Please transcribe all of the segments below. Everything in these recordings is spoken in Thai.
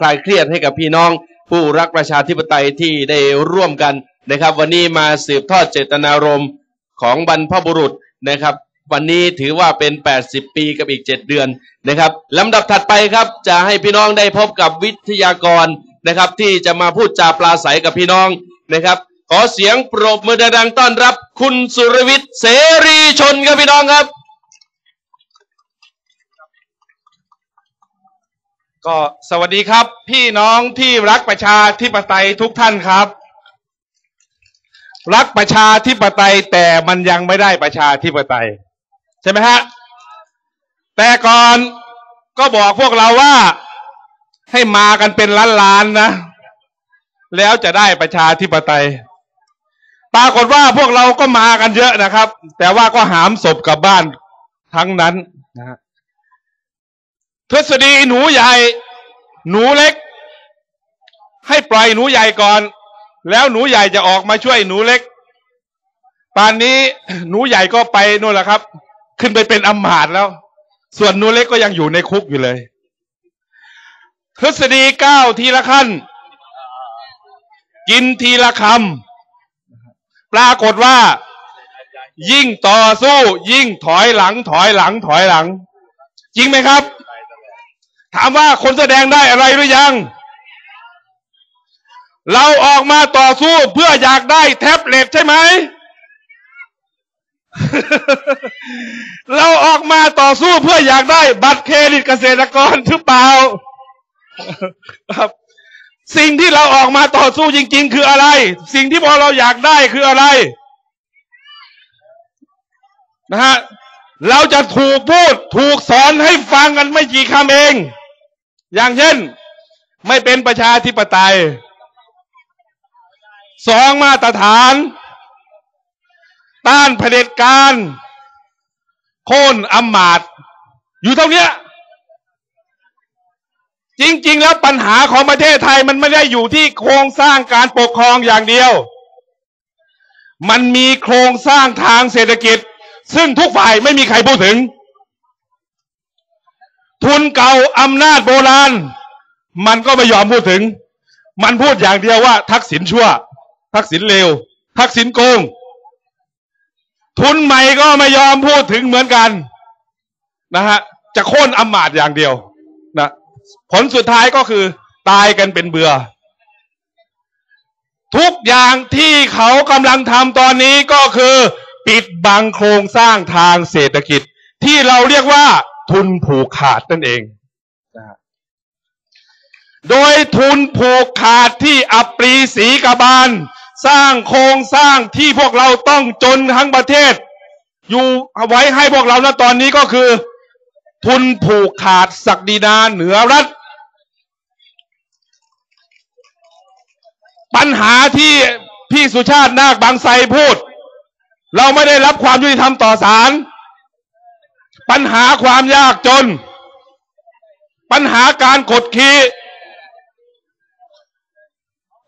คลายเครียดให้กับพี่น้อง ผู้รักประชาธิปไตยที่ได้ร่วมกันนะครับ วันนี้มาสืบทอดเจตนารมณ์ของบรรพบุรุษนะครับ วันนี้ถือว่าเป็น 80 ปีกับอีก 7 เดือนนะครับลำดับถัดไปครับจะให้พี่น้องได้พบกับวิทยากรนะครับ ที่จะมาพูดจาปลาใสกับพี่น้องนะครับ ขอเสียงปรบมือดังๆต้อนรับ คุณสุรวิทย์เสรีชนครับพี่น้องครับ ก็สวัสดีครับ พี่น้องที่รักประชาธิปไตยทุกท่านครับ รักประชาธิปไตยแต่มันยังไม่ได้ประชาธิปไตย ใช่ไหมฮะแต่ก่อนก็บอกพวกเราว่าให้มากันเป็นล้านๆนะ แล้วจะได้ประชาธิปไตย ปรากฏว่าพวกเราก็มากันเยอะนะครับ แต่ว่าก็หามศพกลับบ้านทั้งนั้นนะฮะ ทฤษฎีหนูใหญ่ หนูเล็ก ให้ปล่อยหนูใหญ่ก่อน แล้วหนูใหญ่จะออกมาช่วยหนูเล็กป่านนี้หนูใหญ่ก็ไปนู่นแหละครับ ขึ้นไปเป็นอำมาตย์แล้ว ส่วนหนูเล็กก็ยังอยู่ในคุกอยู่เลย ทฤษฎีก้าวทีละขั้น กินทีละคำปรากฏว่า ยิ่งต่อสู้ ยิ่งถอยหลัง ถอยหลัง ถอยหลัง จริงไหมครับ ถามว่าคนแสดงได้อะไรหรือยัง เราออกมาต่อสู้เพื่ออยากได้แท็บเล็ตใช่ไหม เราออกมาต่อสู้เพื่ออยากได้บัตรเครดิตเกษตรกรหรือเปล่า ครับ สิ่งที่เราออกมาต่อสู้จริง ๆ คืออะไร สิ่งที่พอเราอยากได้คืออะไร นะฮะเราจะถูกพูดถูกสอนให้ฟังกันไม่กี่คำเอง อย่างเช่น ไม่เป็นประชาธิปไตย สองมาตรฐาน ต้านเผด็จการ โค่นอำมาตย์อยู่เท่านี้จริง ๆ แล้วปัญหาของประเทศไทยมันไม่ได้อยู่ที่โครงสร้างการปกครองอย่างเดียว มันมีโครงสร้างทางเศรษฐกิจ ซึ่งทุกฝ่ายไม่มีใครพูดถึง ทุนเก่าอำนาจโบราณ มันก็ไม่ยอมพูดถึง มันพูดอย่างเดียวว่า ทักษิณชั่ว ทักษิณเลว ทักษิณโกง ทุนใหม่ก็ไม่ยอมพูดถึงเหมือนกันนะฮะจะโค่นอำมาตย์อย่างเดียวนะผลสุดท้ายก็คือตายกันเป็นเบื่อ ทุกอย่างที่เขากำลังทำตอนนี้ก็คือ ปิดบังโครงสร้างทางเศรษฐกิจ ที่เราเรียกว่า ทุนผูกขาดนั่นเองนะฮะโดยทุนผูกขาดที่อับปรีศรีกบาล สร้างโครงสร้างที่พวกเราต้องจนทั้งประเทศ อยู่เอาไว้ให้พวกเราณตอนนี้ก็คือ ทุนผูกขาดศักดินาเหนือรัฐ ปัญหาที่พี่สุชาตินาคบางไทรพูด เราไม่ได้รับความยุติธรรมต่อศาล ปัญหาความยากจน ปัญหาการกดขี่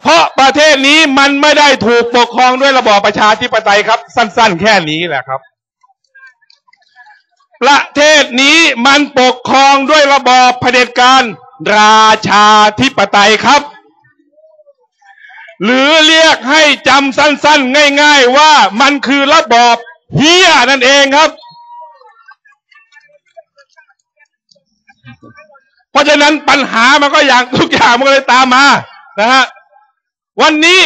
เพราะประเทศนี้มันไม่ได้ถูกปกครองด้วยระบอบประชาธิปไตยครับ สั้น ๆ แค่นี้แหละครับ ประเทศนี้มันปกครองด้วยระบอบเผด็จการราชาธิปไตยครับ หรือเรียกให้จำสั้น ๆ ง่าย ๆ ว่ามันคือระบอบเฮียนั่นเองครับ เพราะฉะนั้นปัญหามันก็อย่างทุกอย่างมันก็เลยตามมานะฮะวันนี้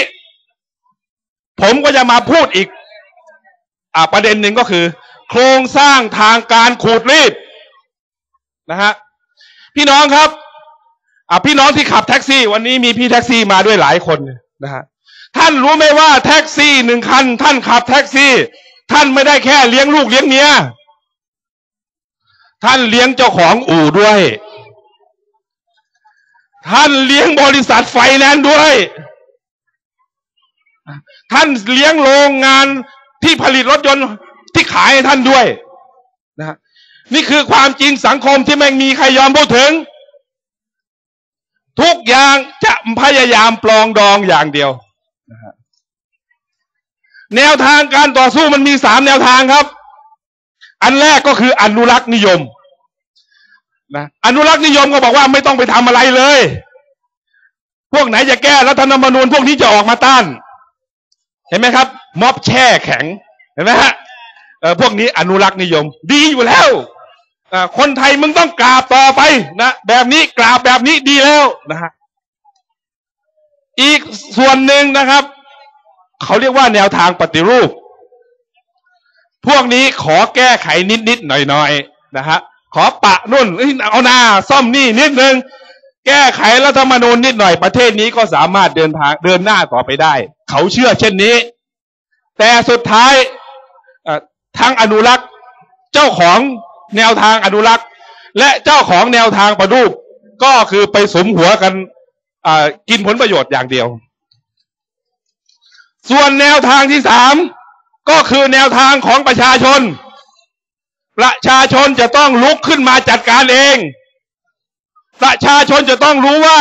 ผมก็จะมาพูดอีก อ่าประเด็นหนึ่งก็คือ โครงสร้างทางการขูดรีดนะฮะพี่น้องครับอ่าพี่น้องที่ขับแท็กซี่ วันนี้มีพี่แท็กซี่มาด้วยหลายคนนะฮะท่านรู้ไหมว่าแท็กซี่หนึ่งคัน ท่านขับแท็กซี่ ท่านไม่ได้แค่เลี้ยงลูกเลี้ยงเมีย ท่านเลี้ยงเจ้าของอู่ด้วย ท่านเลี้ยงบริษัทไฟแนนซ์ด้วย ท่านเลี้ยงโรงงานที่ผลิตรถยนต์ที่ขายให้ท่านด้วยนะฮะนี่คือความจริงสังคมที่ไม่มีใครยอมพูดถึง ทุกอย่างจะพยายามปลองดองอย่างเดียวนะแนวทางการต่อสู้มันมีสามแนวทางครับ อันแรกก็คืออนุรักษ์นิยม นะอนุรักษ์นิยมก็บอกว่าไม่ต้องไปทำอะไรเลย พวกไหนจะแก้รัฐธรรมนูญพวกนี้จะออกมาต้าน เห็นไหมครับ ม็อบแช่แข็ง เห็นไหมฮะพวกนี้อนุรักษ์นิยม ดีอยู่แล้วคนไทยมึงต้องกราบต่อไปนะแบบนี้กราบแบบนี้ดีแล้วนะฮะอีกส่วนหนึ่งนะครับ เขาเรียกว่าแนวทางปฏิรูป พวกนี้ขอแก้ไขนิดๆหน่อยๆนะฮะ ขอปะนุ่นเอาหน้าซ่อมนี่นิดนึง แก้ไขรัฐธรรมนูญนิดหน่อยประเทศนี้ก็สามารถเดินทางเดินหน้าต่อไปได้ เขาเชื่อเช่นนี้ แต่สุดท้ายทางอนุรักษ์เจ้าของแนวทางอนุรักษ์ และเจ้าของแนวทางประดูปก็คือไปสมหัวกันกินผลประโยชน์อย่างเดียว ส่วนแนวทางที่สามก็คือแนวทางของประชาชน ประชาชนจะต้องลุกขึ้นมาจัดการเอง ประชาชนจะต้องรู้ว่า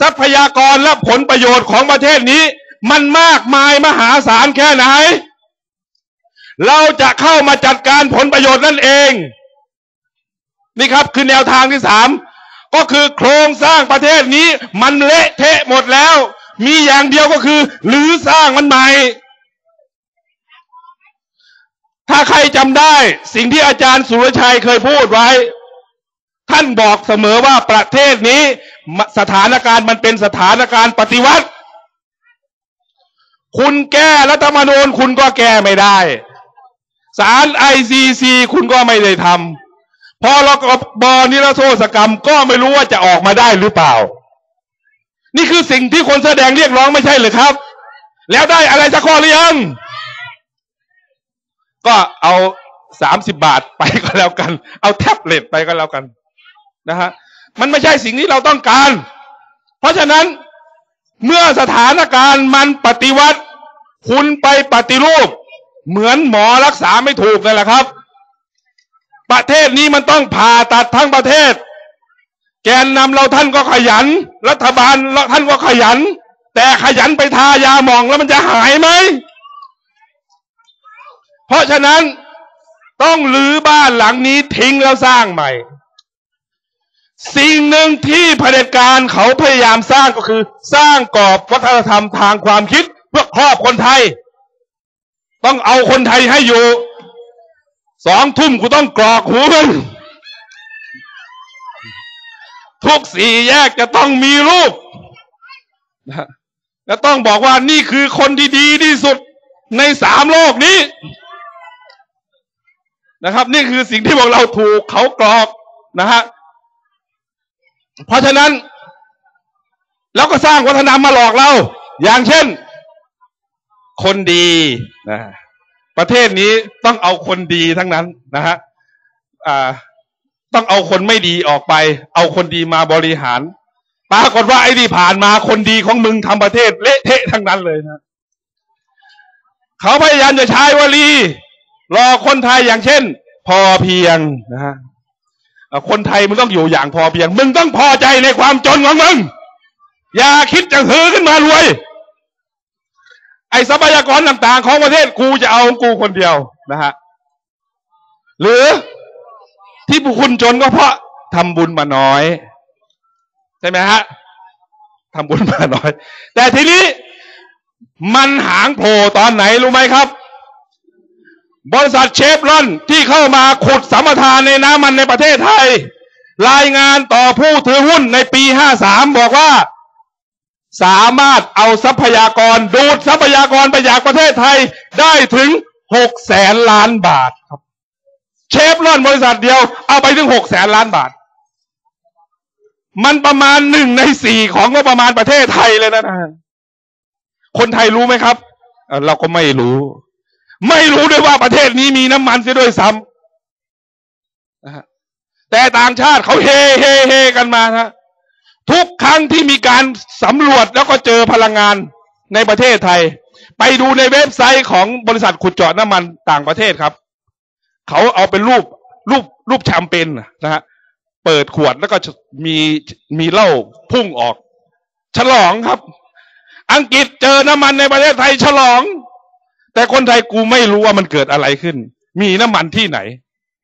ทรัพยากรและผลประโยชน์ของประเทศนี้ มันมากมายมหาศาลแค่ไหน เราจะเข้ามาจัดการผลประโยชน์นั่นเอง นี่ครับคือแนวทางที่สามก็คือโครงสร้างประเทศนี้มันเละเทะหมดแล้ว มีอย่างเดียวก็คือหรือสร้างมันใหม่ ถ้าใครจำได้สิ่งที่อาจารย์สุรชัยเคยพูดไว้ ท่านบอกเสมอว่าประเทศนี้สถานการณ์มันเป็นสถานการณ์ปฏิวัติ คุณแก้รัฐธรรมนูญคุณก็แก้ไม่ได้ศาลไอซีซีคุณก็ไม่ได้ทำพอรกบนิรโทษกรรมก็ไม่รู้ว่าจะออกมาได้หรือเปล่า นี่คือสิ่งที่คนแสดงเรียกร้องไม่ใช่หรือครับ แล้วได้อะไรสักข้อหรือยัง ก็เอาสามสิบบาทไปก็แล้วกัน เอาแท็บเล็ตไปก็แล้วกันนะฮะมันไม่ใช่สิ่งที่เราต้องการ เพราะฉะนั้นเมื่อสถานการณ์มันปฏิวัติ คุณไปปฏิรูป เหมือนหมอรักษาไม่ถูกนั่นแหละครับ ประเทศนี้มันต้องผ่าตัดทั้งประเทศ แกนนำเราท่านก็ขยัน รัฐบาลเราท่านก็ขยัน แต่ขยันไปทายาหมองแล้วมันจะหายไหม ราะฉะนั้นต้องรื้อบ้านหลังนี้ทิ้งแล้วสร้างใหม่ สิ่งหนึ่งที่เผด็จการเขาพยายามสร้างก็คือ สร้างกรอบวัฒนธรรมทางความคิดเพื่อครอบคนไทย ต้องเอาคนไทยให้อยู่สองทุ่มกูต้องกรอกหูมันทุกสี่แยกจะต้องมีรูปและต้องบอกว่านี่คือคนที่ดีที่สุดในสามโลกนี้ นะครับ นี่คือสิ่งที่พวกเราถูกเขากรอกนะฮะเพราะฉะนั้นแล้วก็สร้างวัฒนธรรมมาหลอกเรา อย่างเช่น คนดีนะประเทศนี้ต้องเอาคนดีทั้งนั้นนะฮะอ่าต้องเอาคนไม่ดีออกไป เอาคนดีมาบริหารปรากฏว่าไอ้ที่ผ่านมาคนดีของมึงทำประเทศเละเทะทั้งนั้นเลยนะเขาพยายามจะใช้วลี รอคนไทยอย่างเช่น พอเพียงนะฮะคนไทยมึงต้องอยู่อย่างพอเพียง มึงต้องพอใจในความจนของมึง อย่าคิดจะฮือขึ้นมารวย ไอ้ทรัพยากรต่าง ๆ ของประเทศกูจะเอากูคนเดียวนะฮะหรือที่บุคคลจนก็เพราะทำบุญมาน้อย ใช่ไหมฮะทำบุญมาน้อย แต่ทีนี้มันหางโผล่ตอนไหนรู้ไหมครับ บริษัทเชฟรอนที่เข้ามาขุดสัมปทานในน้ำมันในประเทศไทย รายงานต่อผู้ถือหุ้นในปี 53 บอกว่า สามารถเอาทรัพยากรดูดทรัพยากรไปจากประเทศไทยได้ถึง6แสนล้านบาทครับ เชฟรอนบริษัทเดียวเอาไปถึง6แสนล้านบาท มันประมาณหนึ่งในสี่ของงบประมาณประเทศไทยเลยนะนคนไทยรู้ไหมครับ เราก็ไม่รู้ ไม่รู้ด้วยว่าประเทศนี้มีน้ำมันเสียด้วยซ้ำนะฮะแต่ต่างชาติเขาเฮเฮเฮกันมานะทุกครั้งที่มีการสำรวจแล้วก็เจอพลังงานในประเทศไทย ไปดูในเว็บไซต์ของบริษัทขุดเจาะน้ำมันต่างประเทศครับ เขาเอาเป็นรูปรูปรูปแชมเปญนะฮะเปิดขวดแล้วก็มีมีเหล้าพุ่งออก ฉลองครับ อังกฤษเจอน้ำมันในประเทศไทยฉลอง แต่คนไทยกูไม่รู้ว่ามันเกิดอะไรขึ้น มีน้ำมันที่ไหน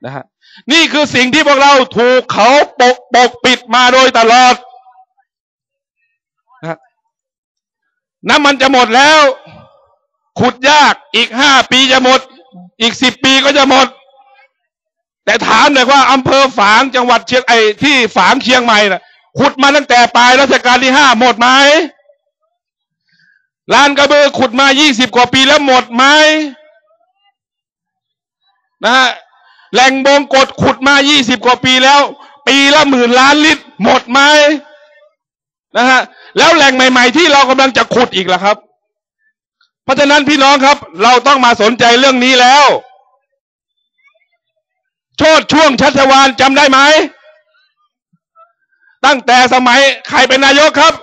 นะฮะนี่คือสิ่งที่พวกเราถูกเขาปกปกปิดมาโดยตลอดนะน้ำมันจะหมดแล้ว ขุดยากอีกห้าปีจะหมด อีกสิบปีก็จะหมด แต่ถามหน่อยว่าอำเภอฝางจังหวัดเชียงไอที่ฝางเชียงใหม่น่ะขุดมาตั้งแต่ปลายรัชกาลที่ห้าหมดไหม ลานกระเบือขุดมายี่สิบกว่าปีแล้วหมดไหมนะฮะแหล่งบงกฎขุดมายี่สิบกว่าปีแล้ว ปีละหมื่นล้านลิตรหมดไหมนะฮะแล้วแหล่งใหม่ ๆ ที่เรากำลังจะขุดอีกล่ะครับ เพราะฉะนั้นพี่น้องครับ เราต้องมาสนใจเรื่องนี้แล้ว โชดช่วงชัชวานจำได้ไหม ตั้งแต่สมัยใครเป็นนายกครับ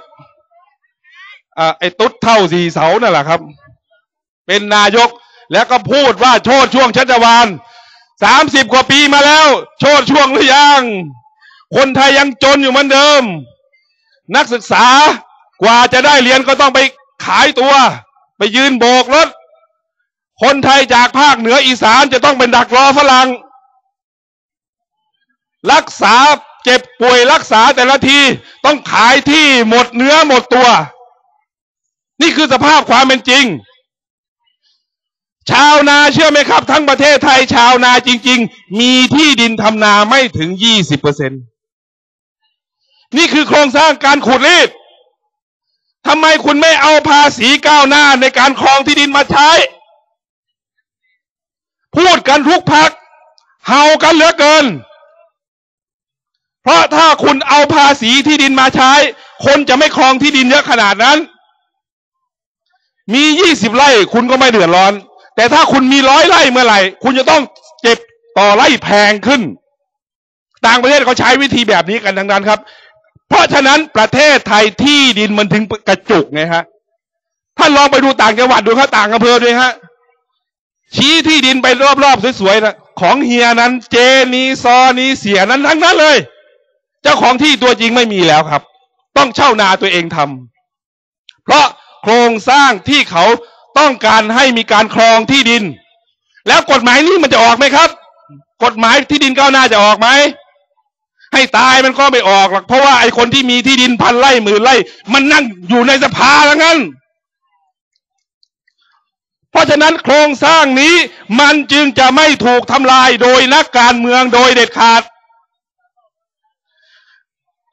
ไอ้ตุ๊ดเท่าสีเสานั่นแหละครับ เป็นนายกแล้วก็พูดว่าโชดช่วงชัชวานสามสิบกว่าปีมาแล้ว โชดช่วงหรือยัง คนไทยยังจนอยู่เหมือนเดิม นักศึกษากว่าจะได้เรียนก็ต้องไปขายตัว ไปยืนโบกรถ คนไทยจากภาคเหนืออีสานจะต้องเป็นดักรอฝรั่งรักษาเจ็บป่วยรักษาแต่ละทีต้องขายที่หมดเนื้อหมดตัว นี่คือสภาพความเป็นจริง ชาวนาเชื่อไหมครับ ทั้งประเทศไทยชาวนาจริง ๆ มีที่ดินทำนาไม่ถึงยี่สิบเปอร์เซ็นตนี่คือโครงสร้างการขุดรีดทำไมคุณไม่เอาภาษีก้าวหน้าในการครองที่ดินมาใช้ พูดกันทุกพักเห่ากันเหลือเกิน เพราะถ้าคุณเอาภาษีที่ดินมาใช้ คนจะไม่ครองที่ดินเยอะขนาดนั้น มียี่สิบไร่คุณก็ไม่เดือดร้อน แต่ถ้าคุณมีร้อยไร่เมื่อไหร่ คุณจะต้องเก็บต่อไร่แพงขึ้น ต่างประเทศเขาใช้วิธีแบบนี้กันทั้งนั้นครับ เพราะฉะนั้นประเทศไทยที่ดินมันถึงกระจุกไงฮะท่านลองไปดูต่างจังหวัดดูครับต่างอำเภอด้วยฮะชี้ที่ดินไปรอบๆสวยๆนะของเฮียนั้น เจนี้ซอนี้เสียนั้นทั้งนั้นเลย เจ้าของที่ตัวจริงไม่มีแล้วครับ ต้องเช่านาตัวเองทำเพราะ ครงสร้างที่เขาต้องการให้มีการครองที่ดิน แล้วกฎหมายนี้มันจะออกไหมครับ กฎหมายที่ดินก้าวหน้าจะออกไหมให้ตายมันก็ไม่ออกหรอกเพราะว่าไอ้คนที่มีที่ดินพันไร่หมื่นไร่ มันนั่งอยู่ในสภาแล้วงั้น เพราะฉะนั้นโครงสร้างนี้มันจึงจะไม่ถูกทำลายโดยนักการเมืองโดยเด็ดขาด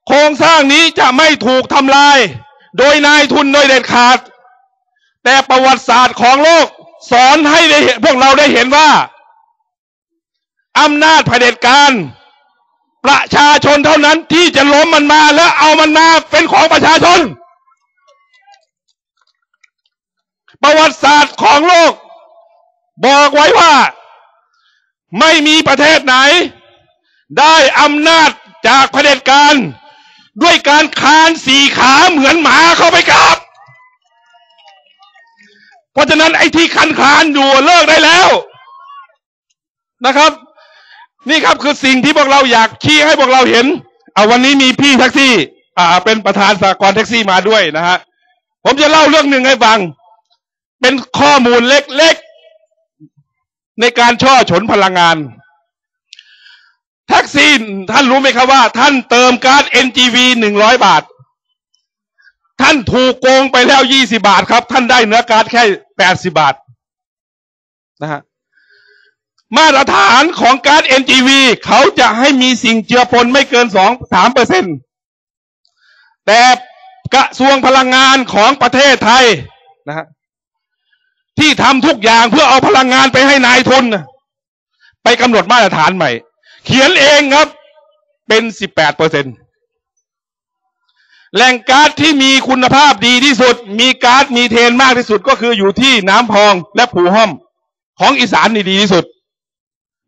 โครงสร้างนี้จะไม่ถูกทำลาย โดยนายทุนโดยเด็ดขาด แต่ประวัติศาสตร์ของโลก สอนให้ได้เห็นพวกเราได้เห็นว่าอำนาจเผด็จการ ประชาชนเท่านั้นที่จะล้มมันมาและเอามันมาเป็นของประชาชน ประวัติศาสตร์ของโลก บอกไว้ว่า ไม่มีประเทศไหน ได้อำนาจจากเผด็จการ ด้วยการคานสี่ขาเหมือนหมาเข้าไปกับเพราะฉะนั้นไอ้ที่คันคานอยู่เลิกได้แล้วนะครับ นี่ครับคือสิ่งที่พวกเราอยากชี้ให้พวกเราเห็น เอาวันนี้มีพี่แท็กซี่ อ่า เป็นประธานสากลแท็กซี่มาด้วยนะฮะผมจะเล่าเรื่องหนึ่งให้ฟัง เป็นข้อมูลเล็กๆ ในการช่อฉนพลังงาน ซี่ท่านรู้ไหมครับว่า ท่านเติมการ์ด NGV หนึ่งร้อยบาท ท่านถูกโกงไปแล้วยี่สิบาทครับ ท่านได้เนื้อการ์ดแค่แปดสิบาทนะฮะมาตรฐานของการ์ด NGV เขาจะให้มีสิ่งเจือปนไม่เกินสองสามเปอร์เซ็นแต่กระทรวงพลังงานของประเทศไทยนะฮะที่ทำทุกอย่างเพื่อเอาพลังงานไปให้นายทุน ไปกำหนดมาตรฐานใหม่ เขียนเองครับ เป็นสิบแปดเปอร์เซ็นแหล่งก๊าซที่มีคุณภาพดีที่สุด มีก๊าซมีเทนมากที่สุดก็คืออยู่ที่น้ำพองและผูห้อม ของอีสานนี่ดีที่สุด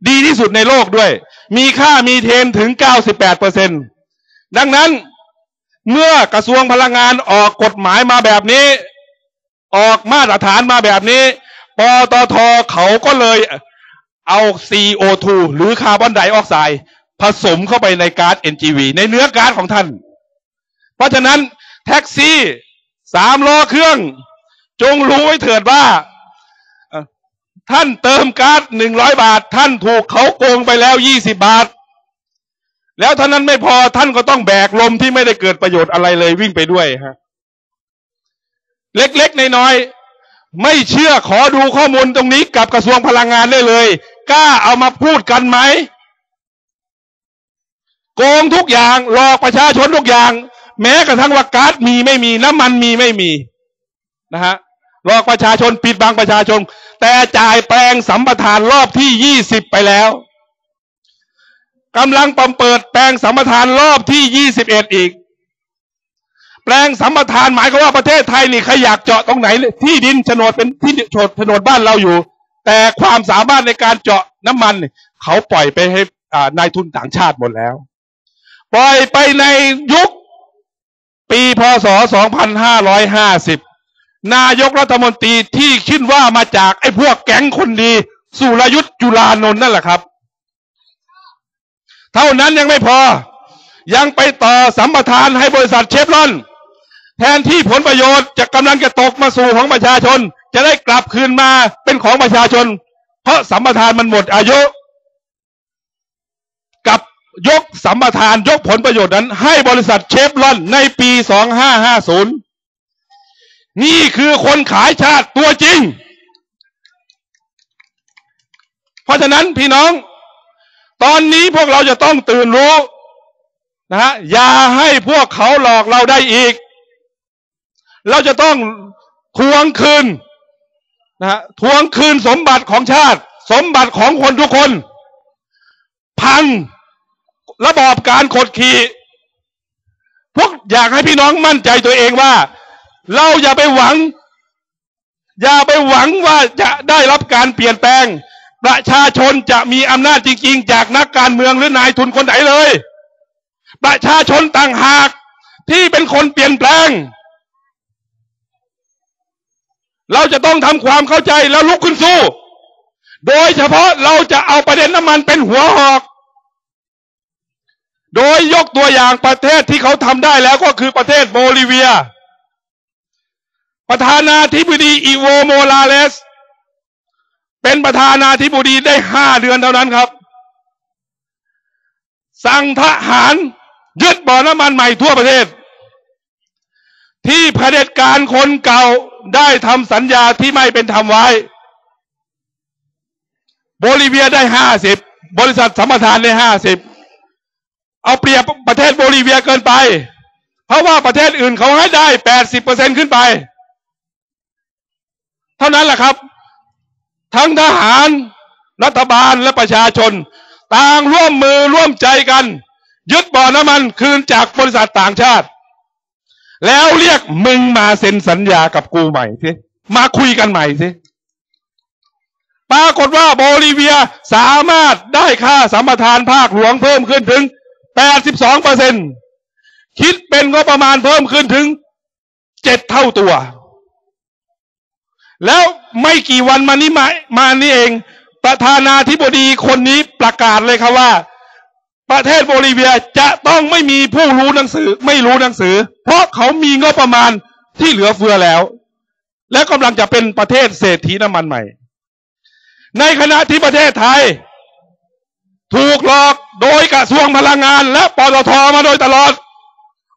ดีที่สุดในโลกด้วย มีค่ามีเทนถึงเก้าสิบแปดเปอร์เซ็นดังนั้นเมื่อกระทรวงพลังงานออกกฎหมายมาแบบนี้ ออกมาตรฐานมาแบบนี้ปตทเขาก็เลย เอา CO2 หรือคาร์บอนไดออกไซด์ผสมเข้าไปในก๊าซ NGV ในเนื้อก๊าซของท่าน เพราะฉะนั้นแท็กซี่สามล้อเครื่อง จงรู้ไว้เถิดว่า ท่านเติมก๊าซหนึ่งร้อยบาท ท่านถูกเขาโกงไปแล้วยี่สิบาท แล้วท่านั้นไม่พอท่านก็ต้องแบกลมที่ไม่ได้เกิดประโยชน์อะไรเลยวิ่งไปด้วยฮะเล็กๆ น้อยๆไม่เชื่อขอดูข้อมูลตรงนี้กับกระทรวงพลังงานได้เลย กล้าเอามาพูดกันไหม โกงทุกอย่างหลอกประชาชนทุกอย่าง แม้กระทั่งว่าก๊าซมีไม่มีน้ำมันมีไม่มีนะฮะหลอกประชาชนปิดบังประชาชน แต่จ่ายแปลงสัมปทานรอบที่ยี่สิบไปแล้วกำลังปั๊มเปิดแปลงสัมปทานรอบที่ยี่สิบเอ็ดอีก แปลงสัมปทานหมายความว่าประเทศไทยนี่ใครอยากเจาะตรงไหน ที่ดินโฉนดเป็นที่โฉนดโฉนดบ้านเราอยู่ แต่ความสามารถในการเจาะน้ำมัน เขาปล่อยไปให้นายทุนต่างชาติหมดแล้ว ปล่อยไปในยุคปีพศ 2550 นายกรัฐมนตรีที่คิดว่ามาจากไอ้พวกแก๊งคนดี สุรยุทธ์จุลานนท์นั่นแหละครับ เท่านั้นยังไม่พอ ยังไปต่อสัมปทานให้บริษัทเชฟรอน แทนที่ผลประโยชน์จะกำลังจะตกมาสู่ของประชาชน จะได้กลับคืนมาเป็นของประชาชน เพราะสัมปทานมันหมดอายุกับยกสัมปทานยกผลประโยชน์นั้น ให้บริษัทเชฟรอนในปี 2550 นี่คือคนขายชาติตัวจริง เพราะฉะนั้นพี่น้อง ตอนนี้พวกเราจะต้องตื่นรู้นะฮะอย่าให้พวกเขาหลอกเราได้อีก เราจะต้องทวงคืน นะทวงคืนสมบัติของชาติ สมบัติของคนทุกคน พังระบอบการกดขี่พวกอยากให้พี่น้องมั่นใจตัวเองว่า เราอย่าไปหวัง อย่าไปหวังว่าจะได้รับการเปลี่ยนแปลง ประชาชนจะมีอำนาจจริง ๆ จากนักการเมืองหรือนายทุนคนไหนเลย ประชาชนต่างหากที่เป็นคนเปลี่ยนแปลง เราจะต้องทำความเข้าใจแล้วลุกขึ้นสู้ โดยเฉพาะเราจะเอาประเด็นน้ำมันเป็นหัวหอก โดยยกตัวอย่างประเทศที่เขาทำได้แล้วก็คือประเทศโบลิเวีย ประธานาธิบดีอีโวโมราเลส เป็นประธานาธิบดีได้ห้าเดือนเท่านั้นครับ สั่งทหารยึดบ่อน้ำมันใหม่ทั่วประเทศ ที่เผด็จการคนเก่า ได้ทำสัญญาที่ไม่เป็นธรรมไว้ โบลิเวียได้ห้าสิบบริษัทสัมปทานได้ห้าสิบเอาเปรียบประเทศโบลิเวียเกินไป เพราะว่าประเทศอื่นเขาให้ได้แปดสิบเปอร์เซ็นขึ้นไป เท่านั้นแหละครับ ทั้งทหารรัฐบาลและประชาชน ต่างร่วมมือร่วมใจกัน ยึดบ่อน้ำมันคืนจากบริษัทต่างชาติ แล้วเรียกมึงมาเซ็นสัญญากับกูใหม่สิมาคุยกันใหม่สิปรากฏว่าโบลิเวียสามารถได้ค่าสัมปทานภาคหลวงเพิ่มขึ้นถึง 82เปอร์เซ็นคิดเป็นงบประมาณเพิ่มขึ้นถึงเจ็ดเท่าตัว แล้วไม่กี่วันมานี้มามานี้เอง ประธานาธิบดีคนนี้ประกาศเลยครับว่า ประเทศโบลิเวียจะต้องไม่มีผู้รู้หนังสือ ไม่รู้หนังสือ เพราะเขามีงบประมาณที่เหลือเฟือแล้ว และกำลังจะเป็นประเทศเศรษฐีน้ำมันใหม่ ในขณะที่ประเทศไทย ถูกหลอกโดยกระทรวงพลังงาน และปตทมาโดยตลอด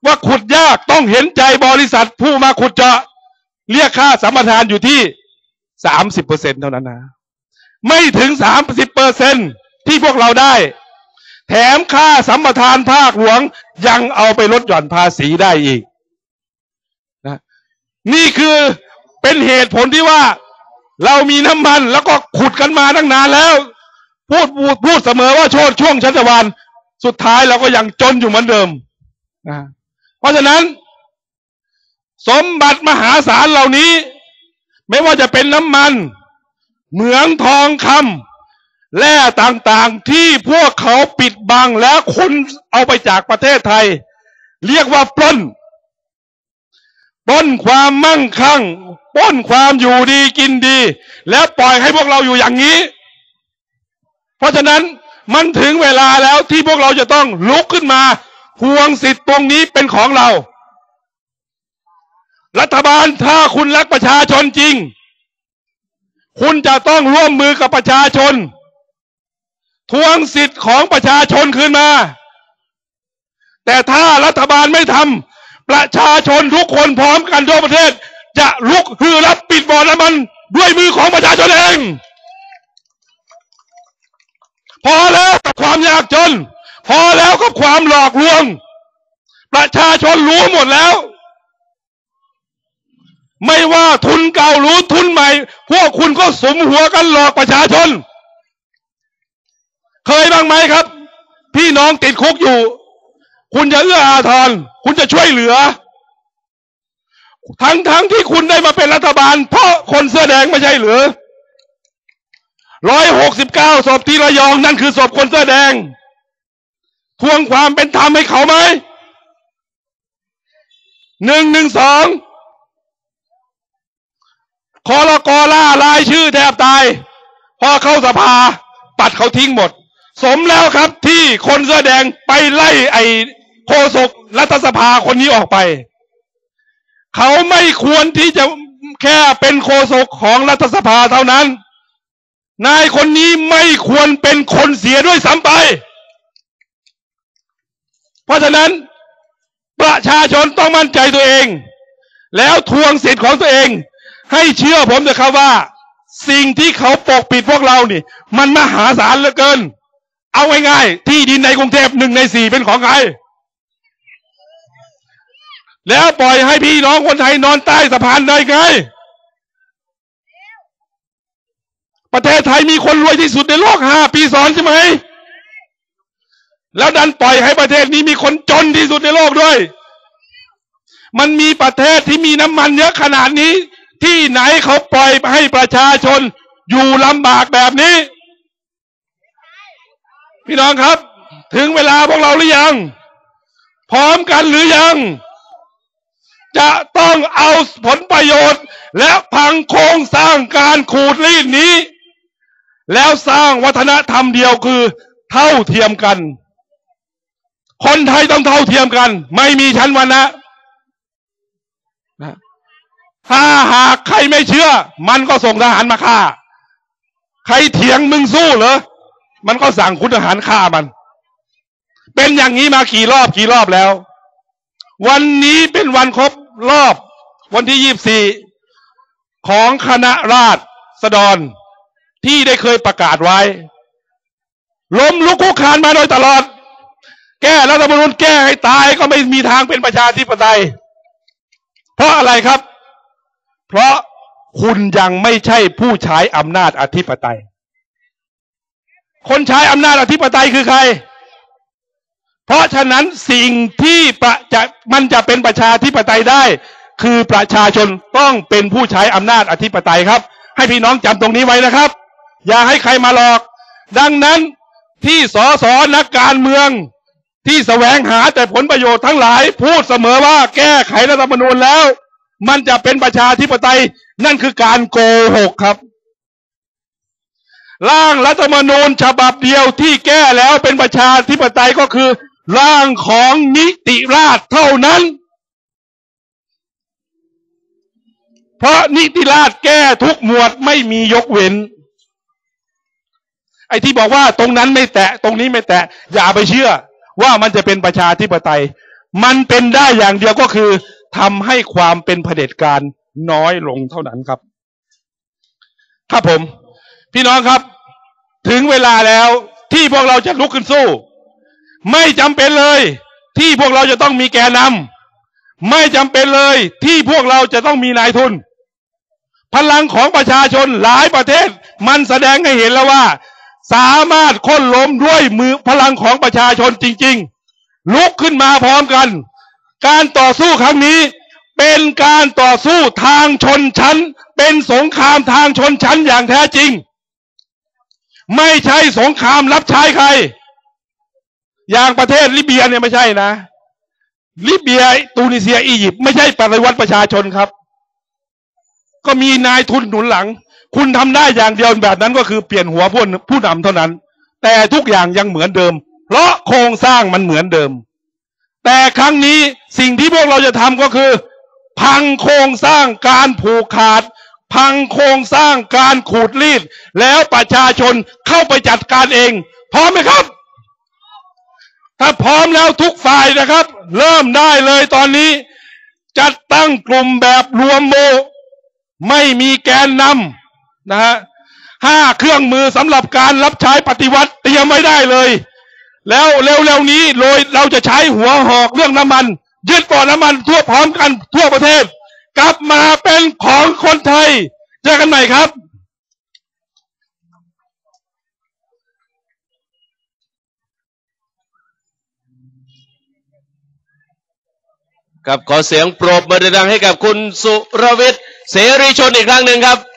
ว่าขุดยากต้องเห็นใจบริษัทผู้มาขุดเจาะ เรียกค่าสัมปทานอยู่ที่สามสิบเปอร์เซ็นเท่านั้นนะ ไม่ถึงสามสิบเปอร์เซ็นที่พวกเราได้ แถมค่าสัมปทานภาคหลวงยังเอาไปลดหย่อนภาษีได้อีกนะนี่คือเป็นเหตุผลที่ว่าเรามีน้ำมันแล้วก็ขุดกันมาตั้งนานแล้ว พูดพูดพูดเสมอว่าโชดช่วงชัชวานสุดท้ายเราก็ยังจนอยู่เหมือนเดิมนะเพราะฉะนั้น สมบัติมหาศาลเหล่านี้ ไม่ว่าจะเป็นน้ำมัน เหมืองทองคำ แร่ต่างๆที่พวกเขาปิดบังแล้วคนเอาไปจากประเทศไทย เรียกว่าปล้นปล้นความมั่งคั่งปล้นความอยู่ดีกินดี แล้วปล่อยให้พวกเราอยู่อย่างนี้ เพราะฉะนั้นมันถึงเวลาแล้วที่พวกเราจะต้องลุกขึ้นมาทวงสิทธิ์ตรงนี้เป็นของเรา รัฐบาลถ้าคุณรักประชาชนจริง คุณจะต้องร่วมมือกับประชาชน ทวงสิทธิ์ของประชาชนคืนมา แต่ถ้ารัฐบาลไม่ทำประชาชนทุกคนพร้อมกันทั่วประเทศ จะลุกฮือรับปิดบ่อน้ำมัน ด้วยมือของประชาชนเอง พอแล้วกับความยากจน พอแล้วกับความหลอกลวง ประชาชนรู้หมดแล้ว ไม่ว่าทุนเก่ารือทุนใหม่ พวกคุณก็สมหัวกันหลอกประชาชน เคยบ้างไหมครับ พี่น้องติดคุกอยู่ คุณจะเอื้ออาทร คุณจะช่วยเหลือ ทั้งทั้งที่คุณได้มาเป็นรัฐบาล เพราะคนเสื้อแดงไม่ใช่หรือร้อยหกสิบเก้าศพที่ระยองนั่นคือศพคนเสื้อแดง ทวงความเป็นธรรมให้เขาไหมหนึ่งหนึ่งสองคอรกอล่ารายชื่อแทบตาย พอเข้าสภา ปัดเขาทิ้งหมด สมแล้วครับที่คนเสื้อแดงไปไล่ไอ้โฆษกรัฐสภาคนนี้ออกไป เขาไม่ควรที่จะแค่เป็นโฆษกของรัฐสภาเท่านั้น นายคนนี้ไม่ควรเป็นคนเสียด้วยซ้ำไป เพราะฉะนั้นประชาชนต้องมั่นใจตัวเอง แล้วทวงสิทธิ์ของตัวเอง ให้เชื่อผมเถอะครับว่า สิ่งที่เขาปกปิดพวกเรานี่ มันมหาศาลเหลือเกิน เอาง่ายๆที่ดินในกรุงเทพหนึ่งในสี่เป็นของใคร แล้วปล่อยให้พี่น้องคนไทยนอนใต้สะพานได้ไง ประเทศไทยมีคนรวยที่สุดในโลกห้าปีซ้อนใช่ไหม แล้วดันปล่อยให้ประเทศนี้มีคนจนที่สุดในโลกด้วย มันมีประเทศที่มีน้ำมันเยอะขนาดนี้ ที่ไหนเขาปล่อยให้ประชาชนอยู่ลำบากแบบนี้ พี่น้องครับ ถึงเวลาพวกเราหรือยัง พร้อมกันหรือยัง จะต้องเอาผลประโยชน์ และพังโครงสร้างการขูดรีดนี้ แล้วสร้างวัฒนธรรมเดียวคือ เท่าเทียมกัน คนไทยต้องเท่าเทียมกัน ไม่มีชั้นวรรณะนะถ้าหากใครไม่เชื่อ มันก็ส่งทหารมาฆ่า ใครเถียงมึงสู้เหรอ มันก็สั่งคุณทหารฆ่ามัน เป็นอย่างนี้มากี่รอบกี่รอบแล้ว วันนี้เป็นวันครบรอบ วันที่ยี่บสี่ของคณะราษฎรที่ได้เคยประกาศไว้ ล้มลุกคุกคานมาโดยตลอด แก้รัฐธรรมนูญแก้ให้ตายก็ไม่มีทางเป็นประชาธิปไตย เพราะอะไรครับ เพราะคุณยังไม่ใช่ผู้ใช้อำนาจอธิปไตย คนใช้อำนาจอธิปไตยคือใคร เพราะฉะนั้นสิ่งที่ประจะมันจะเป็นประชาธิปไตยได้ คือประชาชนต้องเป็นผู้ใช้อำนาจอธิปไตยครับ ให้พี่น้องจำตรงนี้ไว้นะครับ อย่าให้ใครมาหลอก ดังนั้นที่สสนักการเมืองที่แสวงหาแต่ผลประโยชน์ทั้งหลาย พูดเสมอว่าแก้ไขรัฐธรรมนูญแล้ว มันจะเป็นประชาธิปไตยนั่นคือการโกหกครับ ร่างรัฐธรรมนูญฉบับเดียวที่แก้แล้วเป็นประชาธิปไตยก็คือ ร่างของนิติราษเท่านั้น เพราะนิติราษแก้ทุกหมวดไม่มียกเว้น ไอ้ที่บอกว่าตรงนั้นไม่แตะตรงนี้ไม่แตะ อย่าไปเชื่อ ว่ามันจะเป็นประชาธิปไตย มันเป็นได้อย่างเดียวก็คือทำให้ความเป็นเผด็จการน้อยลงเท่านั้นครับ ครับผมพี่น้องครับ ถึงเวลาแล้วที่พวกเราจะลุกขึ้นสู้ ไม่จำเป็นเลย ที่พวกเราจะต้องมีแกนนำไม่จำเป็นเลย ที่พวกเราจะต้องมีนายทุน พลังของประชาชนหลายประเทศ มันแสดงให้เห็นแล้วว่า สามารถค้นล้มด้วยมือพลังของประชาชนจริง ๆ ลุกขึ้นมาพร้อมกัน การต่อสู้ครั้งนี้เป็นการต่อสู้ทางชนชั้น เป็นสงครามทางชนชั้นอย่างแท้จริง ไม่ใช่สงครามรับใช้ใคร อย่างประเทศลิเบียเนี่ยไม่ใช่นะ ลิเบียตูนิเซียอียิปต์ไม่ใช่ปฏิวัติประชาชนครับ ก็มีนายทุนหนุนหลัง คุณทำได้อย่างเดียวแบบนั้นก็คือเปลี่ยนหัวผู้ผู้นำเท่านั้น แต่ทุกอย่างยังเหมือนเดิม เพราะโครงสร้างมันเหมือนเดิม แต่ครั้งนี้สิ่งที่พวกเราจะทำก็คือ พังโครงสร้างการผูกขาด พังโครงสร้างการขูดรีด แล้วประชาชนเข้าไปจัดการเอง พร้อมไหมครับ ถ้าพร้อมแล้วทุกฝ่ายนะครับ เริ่มได้เลยตอนนี้ จัดตั้งกลุ่มแบบรวมโม ไม่มีแกนนำนะฮะห้าเครื่องมือสำหรับการรับใช้ปฏิวัติเตรียมไม่ได้เลย แล้วเร็วๆนี้โดยเราจะใช้หัวหอกเรื่องน้ำมัน ยึดบ่อน้ำมันทั่วพร้อมกันทั่วประเทศ กลับมาเป็นของคนไทย เจอกันใหม่ครับครับขอเสียงปรบมือดังให้กับคุณสุรวิทย์เสรีชนอีกครั้งหนึ่งครับ